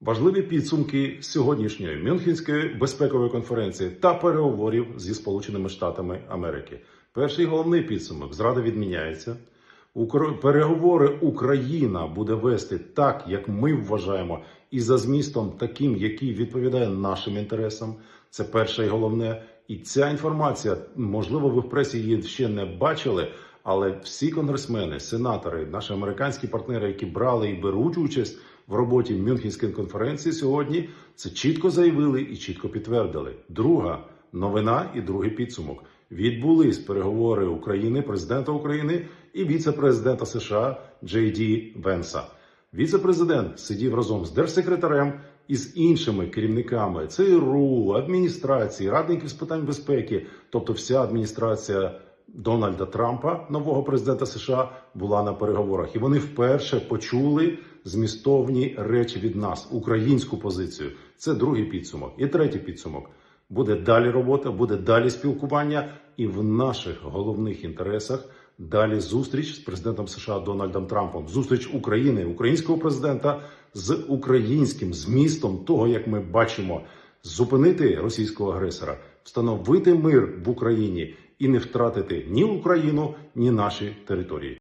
Важливі підсумки сьогоднішньої Мюнхенської безпекової конференції та переговорів зі Сполученими Штатами Америки. Перший головний підсумок зрада відміняється. Переговори Україна буде вести так, як ми вважаємо, і за змістом таким, який відповідає нашим інтересам. Це перше і головне. І ця інформація, можливо, ви в пресі її ще не бачили, але всі конгресмени, сенатори, наші американські партнери, які брали і беруть участь в роботі Мюнхенської конференції сьогодні, це чітко заявили і чітко підтвердили. Друга новина і другий підсумок. Відбулись переговори України, президента України і віце-президента США Джей Ді Венса. Віце-президент сидів разом з держсекретарем і з іншими керівниками ЦРУ, адміністрації, радників з питань безпеки, тобто вся адміністрація Дональда Трампа, нового президента США, була на переговорах, і вони вперше почули змістовні речі від нас, українську позицію. Це другий підсумок. І третій підсумок. Буде далі робота, буде далі спілкування, і в наших головних інтересах далі зустріч з президентом США Дональдом Трампом, зустріч України, українського президента з українським змістом того, як ми бачимо, зупинити російського агресора, встановити мир в Україні і не втратити ні Україну, ні наші території.